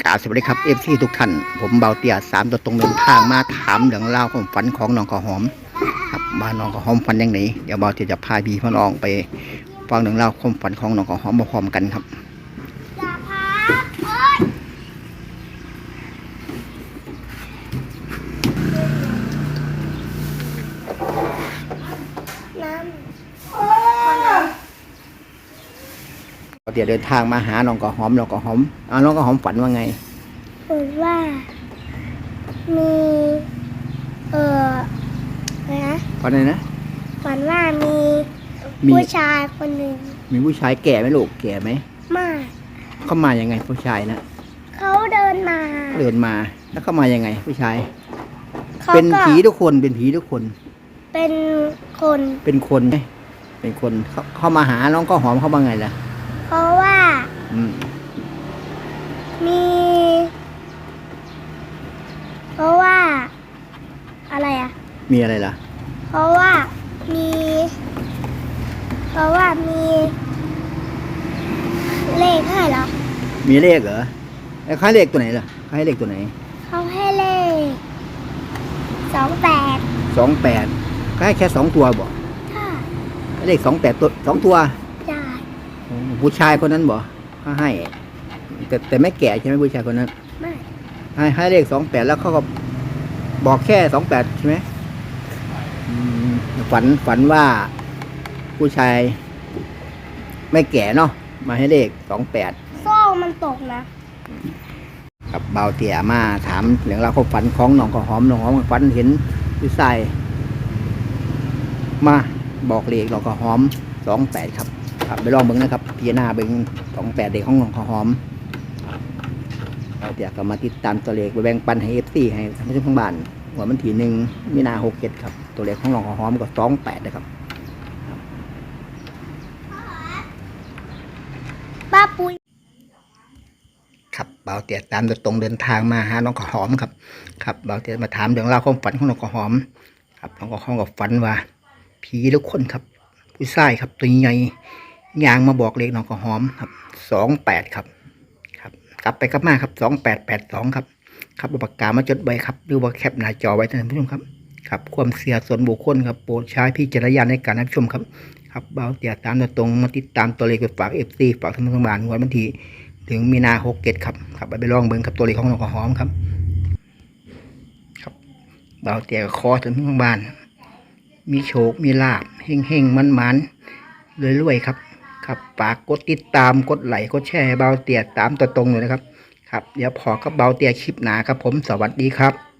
กาสวัสดีครับเอฟซีทุกท่าน ผมเบาเตียสามตัวตรงเดินทางมาถามเรื่องเล่าวความฝันของน้องข้าวหอม ครับบ้านน้องข้าวหอมฝันยังไงเดี๋ยวเบาเตียจะพาพี่พ่อน้องไปฟังเรื่องเล่าวความฝันของน้องข้าวหอมมาพร้อมกันครับอย่าพาโอ๊ยน้ำโอ๊ย เบาเตียเดินทางมาหาน้องข้าวหอมน้องข้าวหอมอ่าน้องข้าวหอมฝันว่าไงพูดว่ามีเอ่ออะไรนะฝันอะไรนะฝันว่ามีมีผู้ชายคนหนึ่งมีผู้ชายแก่ไหมลูกแก่ไหมมากเข้ามายังไงผู้ชายนะเขาเดินมา เดินมาแล้วเข้ามายังไง ผู้ชายเขาเป็นก็ผีทุกคนเป็นผีทุกคน เป็นคนเป็นคนไหมเป็นคนเข้าเข้ามาหาน้องข้าวหอมเข้ามาไงล่ะเพราะว่าอื มมี เพราะว่า อะไรอะ มีอะไรล่ะ เพราะว่ามี เพราะว่ามี เลขให้เหรอ มีเลขเหรอไอ้ค่ายเลขตัวไหนล่ะค่ายเลขตัวไหน เขาให้เลขสองแปดสองแปดค่ายแค่สองตัวบ่ถ้าเลขสองแปดตัวสองตัวได้โอ้ผู้ชายคนนั้นบ่ เขาให้ แต่แต่ไม่แก่ใช่ไหมผู้ชายคนนั้น ไม่ ให้ให้เลขสองแปดแล้วเขาก็บอกแค่สองแปดใช่ไหมอืมฝันฝันว่าผู้ชาย ไม่แก่เนาะมาให้เลขสองแปดโซ่มันตกนะ กับเบาเตี่ยมาถามเรื่องราวความฝันของน้องข้าวหอมน้องข้าวหอมฝันเห็นผู้ชายมาบอกเลขน้องข้าวหอมสองแปดครับ ครับไปลองเบิ้งนะครับพิจารณาเบิ้งสองแปดเด็กของน้องข้าวหอมเบาเตี่ยก็มาติดตามตัวเลขไปแบ่งปันให้เอฟซีให้ท่านผู้ชมทางบ้านหัวมันทีหนึ่งมีนาหกเจ็ดครับ ตัวเลขของน้องข้าวหอมก็สองแปดนะครับป้าปุยครับเบาเตียตามตรงเดินทางมาหาน้องข้าวหอมครับ ครับเบาเตียมาถามเรื่องราวความฝันของน้องข้าวหอม ครับน้องข้าวหอมก็ฝันว่าผีทุกคนครับ ผู้ชายครับตัวใหญ่ ยางมาบอกเลขน้องข้าวหอมครับสองแปดครับ ครับ กลับไปกลับมาครับสองแปดแปดสองครับ ครับเอาปากกามาจดไว้ครับหรือว่าแคปหน้าจอไว้ท่านผู้ชมครับครับความเสียส่วนบุคคลครับโปรดใช้พิจารณญาณในการรับชมครับ ครับเบาเตียตามตรงมาติดตามตัวเลขไปฝากเอฟซีฝากท่านผู้ชมบ้านวันที่ถึงมีนาหกเกตครับครับไปลองเบิ่งครับตัวเลขของน้องข้าวหอมครับ ครับเบาเตียคอถึงข้างบ้านมีโชค มีลาบเฮงเฮงมันมันรวยรวยๆครับ ครับฝากกดติดตามกดไลค์กดแชร์เบาเตียตามตัวตรงเลยนะครับครับ เดี๋ยวพอกับเบาเตียคลิปหนาครับผมสวัสดีครับ